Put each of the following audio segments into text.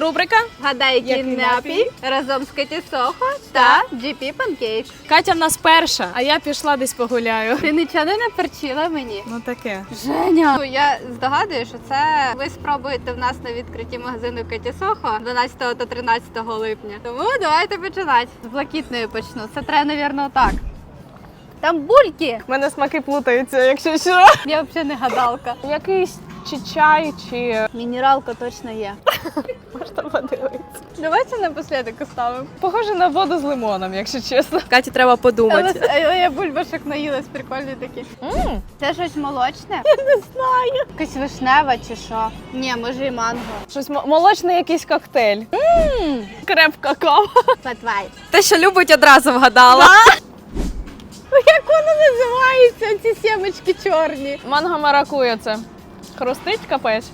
Рубрика Гадай, який Який напій разом з Кеті Сохо та GP Pancakes. Катя в нас перша, а я пішла десь погуляю. Ти нічого не наперчила мені? Ну таке. Женя! Ну, я здогадую, що це ви спробуєте в нас на відкритті магазину Кеті Сохо 12 та 13 липня. Тому давайте починати. З блакитної почну. Це треба, навірно, так. Там бульки! У мене смаки плутаються, якщо що. Я взагалі не гадалка. Якийсь чи чай, чи Мінералка точно є. можна подивитися. Давайте напослідок оставимо. Похоже на воду з лимоном, якщо чесно. Каті треба подумати. Але, я бульбашок наїлась, прикольні такі. М, Це щось молочне? Я не знаю. Якась вишнева чи що? Ні, може і манго. Щось мо- молочний якийсь коктейль. Крепка кава. Патвай. Те, що любить, одразу вгадала. Як воно називається, ці сімочки чорні? Манго маракуя це. Хрустить капець.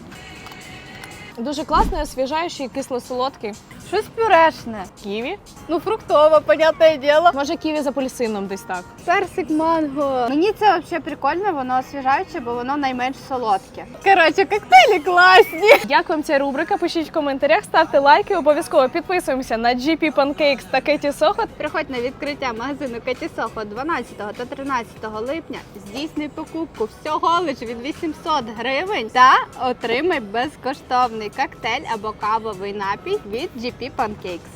Дуже класний, освіжаючий, кисло-солодкий. Щось пюрешне. Ківі. Ну, фруктово, понятне діло. Може, ківі з апельсином десь так. Персик манго. Мені це взагалі прикольно, воно освіжаюче, бо воно найменш солодке. Коротше, коктейлі класні. Дякуємо, це рубрика. Пишіть в коментарях, ставте лайки, обов'язково підписуємося на GP Pancakes та Кеті Сохот. Приходь на відкриття магазину Кеті Сохо 12 та 13 липня. Здійснюй покупку всього лише від 800 гривень та отримай безкоштовний коктейль або кавовий напій від GP Pancakes.